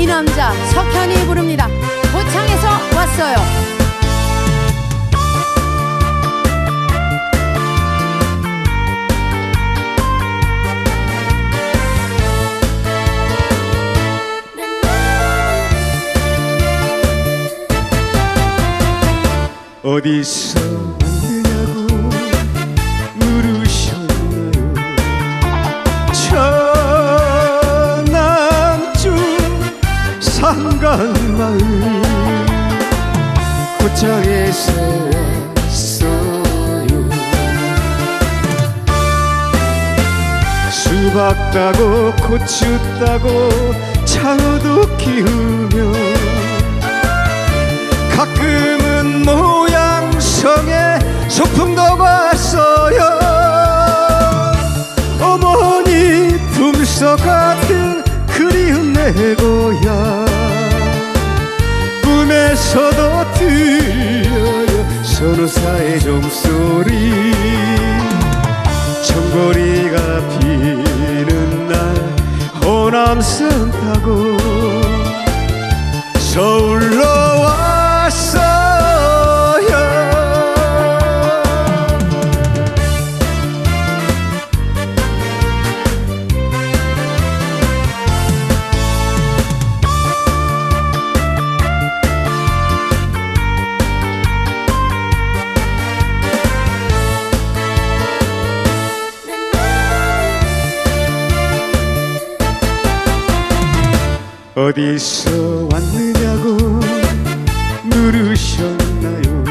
이 남자 석현이 부릅니다. 고창에서 왔어요. 어디서 상간마을 고창에서 왔어요. 수박 따고 고추 따고 장어도 키우며 가끔은 모양성에 소풍도 갔어요. 어머니 품속 같은 그리운 내 고향 서도 들려요 선우사의 종소리. 청보리가 피는 날 호남선 타고 어디서 왔느냐고 물으셨나요?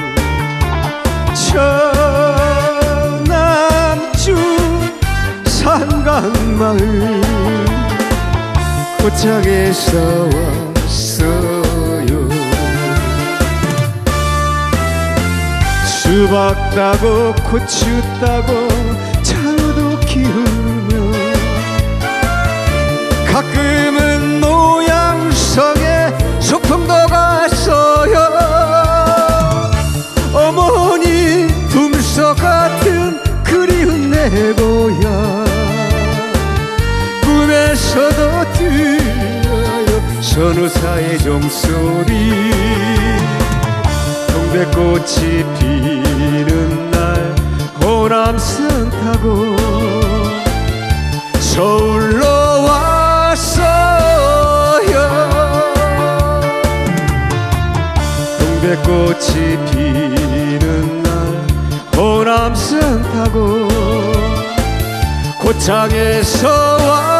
천남주 상강마을 고창에서 왔어요. 수박 따고 고추 따고 고향 꿈에서도 들려요. 선우사의 종소리. 동백꽃이 피는 날 호남선 타고. 서울로 왔어요. 동백꽃이 피는 날 호남선 타고 고창에서